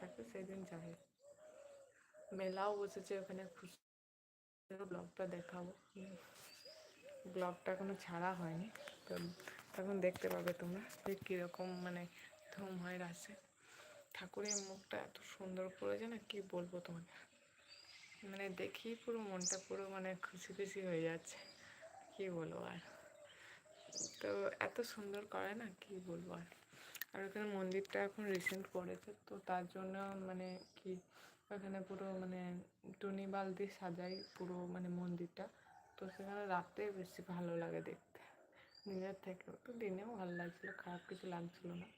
থাকে সেই দিন যাই। মেলাও বসেছে ওখানে ব্লগটা দেখাবো। ব্লগটা এখনও ছাড়া হয়নি, তো তখন দেখতে পাবে তোমরা যে কীরকম মানে ধুম হয় রাসে ঠাকুরের মুখটা এত সুন্দর করেছে না, কি বলব তোমাকে? মানে দেখেই পুরো মনটা পুরো মানে খুশি খুশি হয়ে যাচ্ছে, কি বলব আর। তো এত সুন্দর করে না, কি বলব আর। আর ওখানে মন্দিরটা এখন রিসেন্ট করেছে তো তার জন্য মানে কি ওখানে পুরো মানে টুনি বালতি সাজাই পুরো মানে মন্দিরটা, তো সেখানে রাতে বেশি ভালো লাগে দেখতে। দিনের থেকেও তো দিনেও ভালো লাগছিল, খারাপ কিছু লাগছিল না।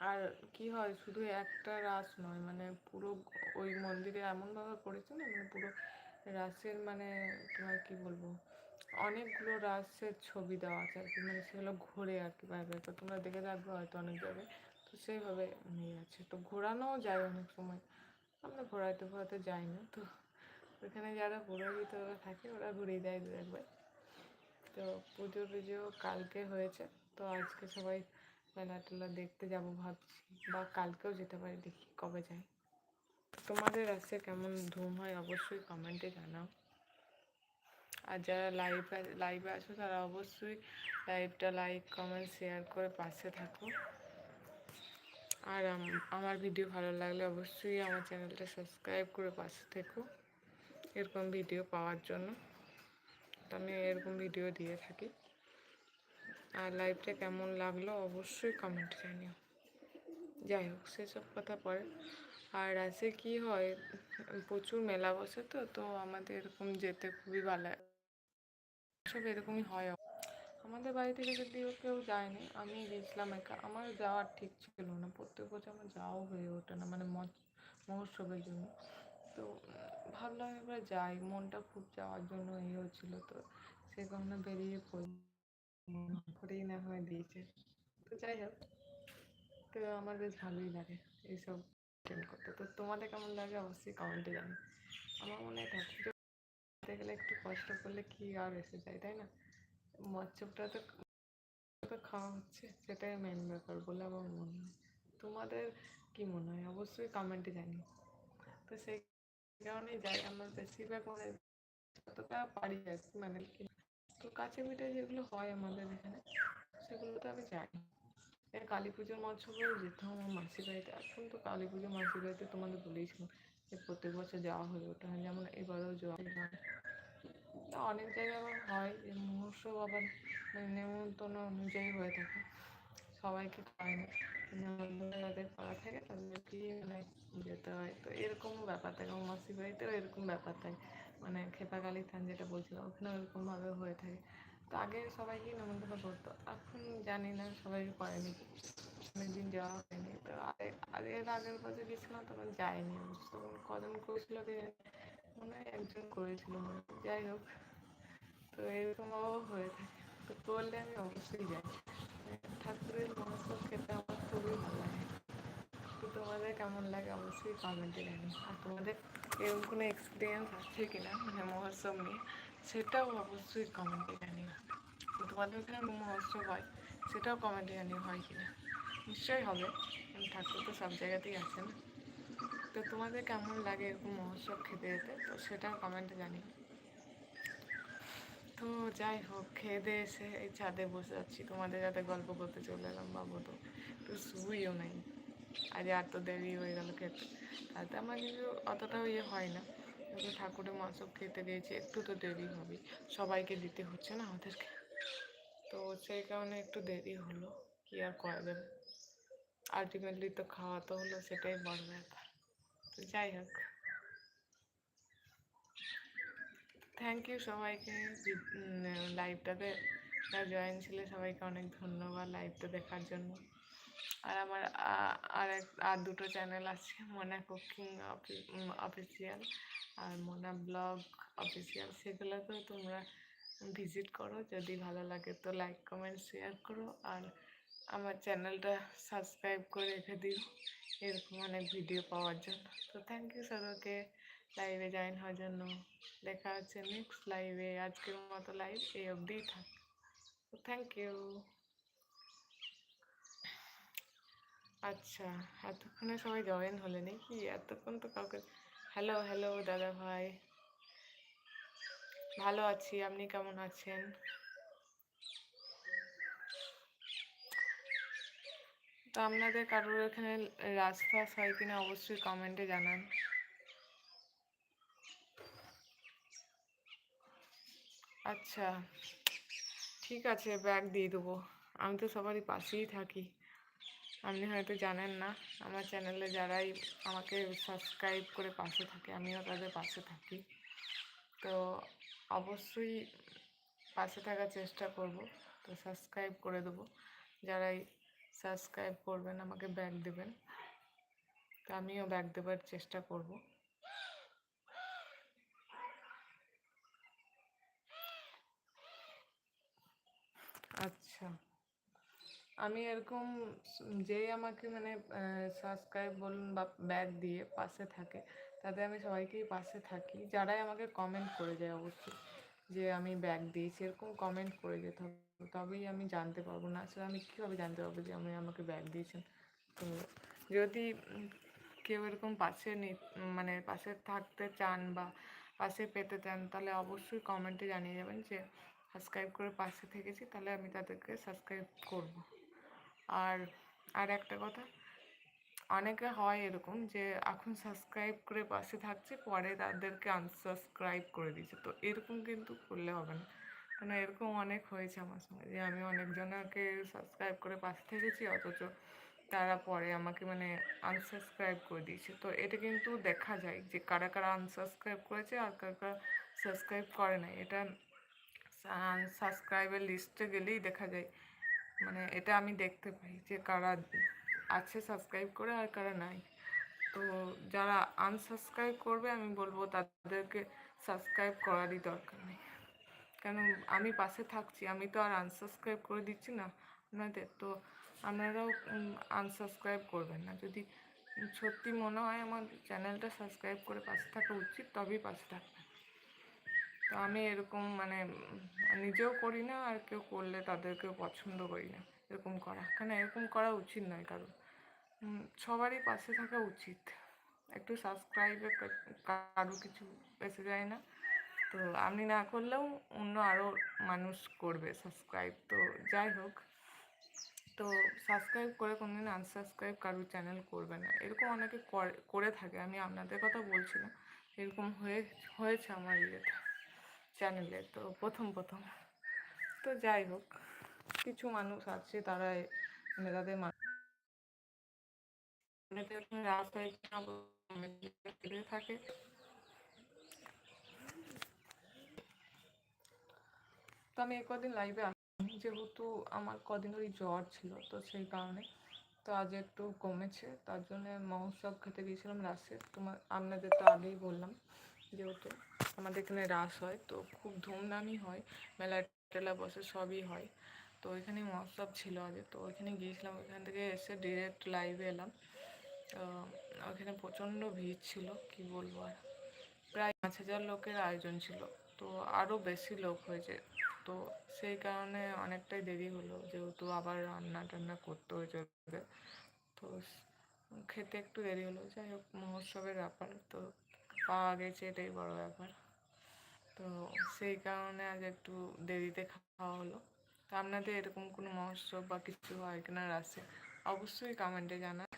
আর কি হয়, শুধু একটা রাস নয় মানে পুরো ওই মন্দিরে এমনভাবে করেছে না মানে পুরো রাসের মানে তোমার কি বলব? অনেকগুলো রাসের ছবি দেওয়া আছে আর কি মানে সেগুলো ঘোরে আর কি বাইরে তো তোমরা দেখে থাকবে হয়তো অনেক জায়গায়। তো সেইভাবে নিয়ে আছে। তো ঘোরানোও যায় অনেক সময়। আমরা ঘোরাতে ঘোরাতে যাই না, তো ওখানে যারা পুরোহিতরা থাকে, ওরা ঘুরিয়ে দেয় দু তো পুজো টুজো কালকে হয়েছে, তো আজকে সবাই মেলা টেলা দেখতে যাব ভাবছি, বা কালকেও যেতে পারি, দেখি কবে যাই। তোমাদের আছে কেমন ধুম হয় অবশ্যই কমেন্টে জানাও। আর যারা লাইভ লাইভে আছো তারা অবশ্যই লাইভটা লাইক কমেন্ট শেয়ার করে পাশে থাকো। আর আমার ভিডিও ভালো লাগলে অবশ্যই আমার চ্যানেলটা সাবস্ক্রাইব করে পাশে থেকো, এরকম ভিডিও পাওয়ার জন্য। আমি এরকম ভিডিও দিয়ে থাকি। আর লাইভটা কেমন লাগল অবশ্যই কমেন্ট জানিও। যাই হোক, সেসব কথা পরে। আর আছে কি হয়, প্রচুর মেলা বসে তো তো আমাদের এরকম যেতে খুবই ভালো সব এরকমই হয় আমাদের বাড়ি থেকে যদিও কেউ যায়নি, আমি গেছিলাম একা। আমার যাওয়ার ঠিক ছিল না। প্রত্যেক বছর আমার যাওয়াও হয়ে ওঠে না মানে মহোৎসবের জন্য। তো ভাবলাম এবার যাই। মনটা খুব যাওয়ার জন্য ইয়ে হচ্ছিল। তো সে কারণে বেরিয়ে পড়ি। করেই না হয় দিয়েছে। তো যাই হোক, তো আমার বেশ ভালোই লাগে এইসব করতে। তো তোমাদের কেমন লাগে অবশ্যই কমেন্টে জানি আমার মনে হয় ঠাকুর গেলে একটু কষ্ট করলে কি আর এসে যায় তাই না? মৎস্যটা তো খাওয়া হচ্ছে, সেটাই মেন ব্যাপার বলে আমার মনে হয়। তোমাদের কি মনে হয়? অবশ্যই কমেন্টে জানি তো সেই কারণেই যাই, আমার বেশিরভাগ মানে যতটা পারি আর মানে তো কাছে পিঠে যেগুলো হয় আমাদের এখানে, সেগুলো তো আমি যাই এর কালী পুজোর মহোৎসবেও যেতাম আমার মাসির বাড়িতে, এখন তো কালী পুজো মাসির বাড়িতে তোমাদের বলেইছিলাম প্রত্যেক বছর যাওয়া হয়ে ওঠে যেমন এবারেও যাওয়া অনেক জায়গায় আবার হয়, যে মহোৎসব আবার মানে নেমন্তন্ন অনুযায়ী হয়ে থাকে। সবাইকে খায় না। যাদের করা থাকে তাদেরকে মানে যেতে হয়। তো এরকম ব্যাপার থাকে। মাসির বাড়িতেও এরকম ব্যাপার থাকে। মানে খেপাকালী থান যেটা বলছিলাম, ওখানেও এরকমভাবে হয়ে থাকে। তো আগে সবাইকে নেমন্তন্ন করতো। এখন জানি না সবাইকে করে নাকি অনেকদিন যাওয়া হয়নি। তো আগের আগের বছর গেছিলাম তখন যায়নি। তখন কজন করেছিল মনে হয় একজন করেছিল যাই হোক, তো এরকমও হয়ে থাকে। তো করলে আমি অবশ্যই যাই। ঠাকুরের মহোৎসব খেতে আমার খুবই ভালো লাগে। তো তোমাদের কেমন লাগে অবশ্যই কমেন্টে জানি আর তোমাদের এরকম কোনো এক্সপিরিয়েন্স আছে কি না মানে মহোৎসব নিয়ে, সেটাও অবশ্যই কমেন্টে জানিও। তোমাদের ওখানে মহোৎসব হয়, সেটাও কমেন্টে জানিও হয় কি না নিশ্চয়ই হবে। ঠাকুর তো সব জায়গাতেই আছে না। তো তোমাদের কেমন লাগে এরকম মহোৎসব খেতে যেতে? তো সেটাও কমেন্টে জানিও। তো যাই হোক, খেয়ে দিয়ে এসে এই ছাদে বসে যাচ্ছি তোমাদের যাতে গল্প করতে চলে এলাম বাবু তো। একটু শুইও নাই। আজ এত দেরি হয়ে গেল খেতে। তাতে আমার কিন্তু অতটাও ইয়ে হয় না। কিন্তু ঠাকুরের মাংস খেতে দিয়েছি, একটু তো দেরি হবে সবাইকে দিতে হচ্ছে না আমাদেরকে। তো সেই কারণে একটু দেরি হলো। কি আর করা যাবে? আলটিমেটলি তো খাওয়া তো হলো, সেটাই বড় ব্যাপার। তো যাই হোক। থ্যাংক ইউ সবাইকে। লাইভটাতে জয়েন ছিল, সবাইকে অনেক ধন্যবাদ লাইভটা দেখার জন্য। আর আমার আর এক, আর দুটো চ্যানেল আছে মোনা কুকিং অফিসিয়াল আর মোনা ব্লগ অফিসিয়াল সেগুলোতেও তোমরা ভিজিট করো, যদি ভালো লাগে তো লাইক কমেন্ট শেয়ার করো। আর আমার চ্যানেলটা সাবস্ক্রাইব করে রেখে দিও। এরকম অনেক ভিডিও পাওয়ার জন্য। তো থ্যাংক ইউ সবাইকে লাইভে জয়েন হওয়ার জন্য। দেখা হচ্ছে নেক্সট লাইভে আজকের মতো লাইভ এই অবধিই থাক। থ্যাংক ইউ আচ্ছা এতক্ষণে সবাই জয়েন হলে নাকি? এতক্ষণ তো কাউকে হ্যালো হ্যালো দাদা ভাই। ভালো আছি, আপনি কেমন আছেন? তো আপনাদের কারোর এখানে রাজফাস হয় কিনা অবশ্যই কমেন্টে জানান। আচ্ছা ঠিক আছে ব্যাগ দিয়ে দেবো। আমি তো সবারই পাশেই থাকি। আপনি হয়তো জানেন না, আমার চ্যানেলে যারাই আমাকে সাবস্ক্রাইব করে পাশে থাকে, আমিও তাদের পাশে থাকি। তো অবশ্যই পাশে থাকার চেষ্টা করব। তো সাবস্ক্রাইব করে দেবো। যারাই সাবস্ক্রাইব করবেন, আমাকে ব্যাগ দেবেন। তো আমিও ব্যাগ দেবার চেষ্টা করব। আচ্ছা। আমি এরকম যেই আমাকে মানে সাবস্ক্রাইব বলুন বা ব্যাগ দিয়ে পাশে থাকে তাতে আমি সবাইকেই পাশে থাকি, যারাই আমাকে কমেন্ট করে যায় অবশ্যই। যে আমি ব্যাগ দিয়েছি এরকম কমেন্ট করে যেতে হবে, তবেই আমি জানতে পারব। না আসলে আমি কীভাবে জানতে পারব যে আমি আমাকে ব্যাগ দিয়েছেন? তো যদি কেউ এরকম পাশে মানে পাশে থাকতে চান বা পাশে পেতে চান, তাহলে অবশ্যই কমেন্টে জানিয়ে যাবেন যে সাবস্ক্রাইব করে পাশে থেকেছি, তাহলে আমি তাদেরকে সাবস্ক্রাইব করব। আর আর একটা কথা অনেকে হয় এরকম যে, এখন সাবস্ক্রাইব করে পাশে থাকছে, পরে তাদেরকে আনসাবস্ক্রাইব করে দিচ্ছে। তো এরকম কিন্তু করলে হবে না। কেন এরকম অনেক হয়েছে আমার সঙ্গে যে, আমি অনেকজনকে সাবস্ক্রাইব করে পাশে থেকেছি, অথচ তারা পরে আমাকে মানে আনসাবস্ক্রাইব করে দিয়েছে। তো এটা কিন্তু দেখা যায় যে, কারা কারা আনসাবস্ক্রাইব করেছে আর কারা কারা সাবস্ক্রাইব করে নাই। এটা সাবস্ক্রাইবের লিস্টে গেলেই দেখা যায়। মানে এটা আমি দেখতে পাই যে, কারা আছে সাবস্ক্রাইব করে, আর কারা নাই। তো যারা আনসাবস্ক্রাইব করবে, আমি বলব তাদেরকে সাবস্ক্রাইব করারই দরকার নেই। কেন, আমি পাশে থাকছি, আমি তো আর আনসাবস্ক্রাইব করে দিচ্ছি না আপনাদের। তো আপনারাও আনসাবস্ক্রাইব করবেন না। যদি সত্যি মনে হয় আমার চ্যানেলটা সাবস্ক্রাইব করে পাশে থাকা উচিত, তবেই পাশে থাকবেন। তো আমি এরকম মানে নিজেও করি না, আর কেউ করলে তাদেরকেও পছন্দ করি না। এরকম করা। কেন এরকম করা উচিত নয় কারণ সবারই পাশে থাকা উচিত। একটু সাবস্ক্রাইবে কারও কিছু এসে যায় না। তো আপনি না করলেও অন্য আরও মানুষ করবে সাবস্ক্রাইব তো যাই হোক, তো সাবস্ক্রাইব করে কোনোদিন আনসাবস্ক্রাইব কারোর চ্যানেল করবে না। এরকম অনেকে করে থাকে। আমি আপনাদের কথা বলছি না। এরকম হয়ে, হয়েছে আমার ইয়েতে চ্যানেলে তো প্রথম প্রথম। তো যাই হোক। কিছু মানুষ আছে তারা মানে তাদের থাকে। তো আমি কদিন লাইভে আসি যেহেতু আমার কদিন ওই জ্বর ছিল তো সেই কারণে। তো আজ একটু কমেছে তার জন্য মহোৎসব খেতে গিয়েছিলাম রাসে তোমার আপনাদের তো আগেই বললাম যেহেতু আমাদের এখানে রাস হয় তো খুব ধুমধামই হয় মেলা টেলা বসে সবই হয়। তো ওইখানে মহোৎসব ছিল আগে, তো ওইখানে গিয়েছিলাম। ওইখান থেকে এসে ডিরেক্ট লাইভে এলাম। তো ওইখানে প্রচণ্ড ভিড় ছিল, কি বলব আর। প্রায় পাঁচ হাজার লোকের আয়োজন ছিল, তো আরও বেশি লোক হয়েছে। তো সেই কারণে অনেকটাই দেরি হলো, যেহেতু আবার রান্না টান্না করতে হয়েছে তো খেতে একটু দেরি হলো, যাই হোক, মহোৎসবের ব্যাপার। তো পাওয়া গেছে এটাই বড় ব্যাপার। তো সেই কারণে আজ একটু দেরিতে খাওয়া হলো। তো আপনাদের এরকম কোনো মহোৎসব বা কিছু হয় কিনা রাসে অবশ্যই কমেন্টে জানান।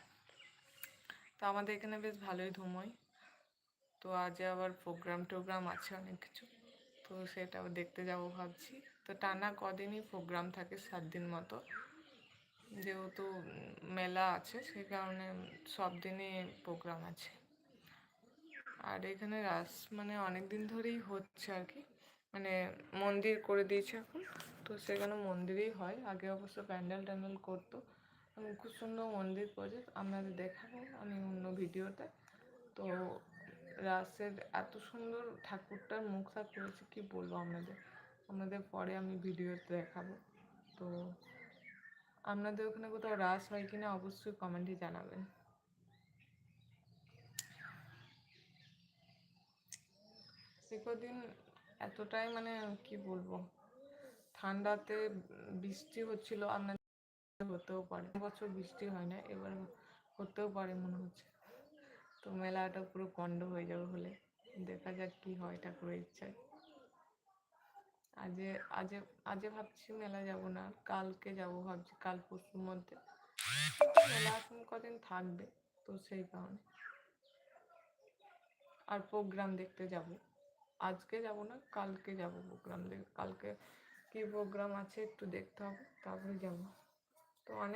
তো আমাদের এখানে বেশ ভালোই ধুম হয় তো আজ আবার প্রোগ্রাম টোগ্রাম আছে অনেক কিছু। তো সেটাও দেখতে যাব ভাবছি। তো টানা কদিনই প্রোগ্রাম থাকে সাত দিন মতো। যেহেতু মেলা আছে সেই কারণে সব দিনই প্রোগ্রাম আছে। আর এখানে রাস মানে অনেক দিন ধরেই হচ্ছে আর কি। মানে মন্দির করে দিয়েছে এখন। তো সেখানে মন্দিরেই হয়। আগে অবশ্য প্যান্ডেল ট্যান্ডেল করতো। খুব সুন্দর মন্দির করেছে আপনাদের দেখাবো আমি অন্য ভিডিওতে। তো রাসের এত সুন্দর ঠাকুরটার মুখটা করেছে কি বলব আপনাদের? আপনাদের পরে আমি ভিডিওতে দেখাবো। তো আপনাদের ওখানে কোথাও রাস হয় কিনা অবশ্যই কমেন্টে জানাবেন। সে কদিন এতটাই মানে কি বলব? ঠান্ডাতে বৃষ্টি হচ্ছিল আপনার হতেও পারে। বছর বৃষ্টি হয় না, এবার হতেও পারে মনে হচ্ছে। তো মেলাটা পুরো পণ্ড হয়ে যাবে হলে দেখা যাক কি হয় ঠাকুরের ইচ্ছায়। আজে আজে আজে ভাবছি মেলা যাব না, কালকে যাব ভাবছি, কাল পরশুর মধ্যে। মেলা এখন কদিন থাকবে, তো সেই কারণে। আর প্রোগ্রাম দেখতে যাব। আজকে যাব না, কালকে যাব প্রোগ্রাম দেখতে কালকে কী প্রোগ্রাম আছে একটু দেখতে হবে তারপরে যাব তো অনেক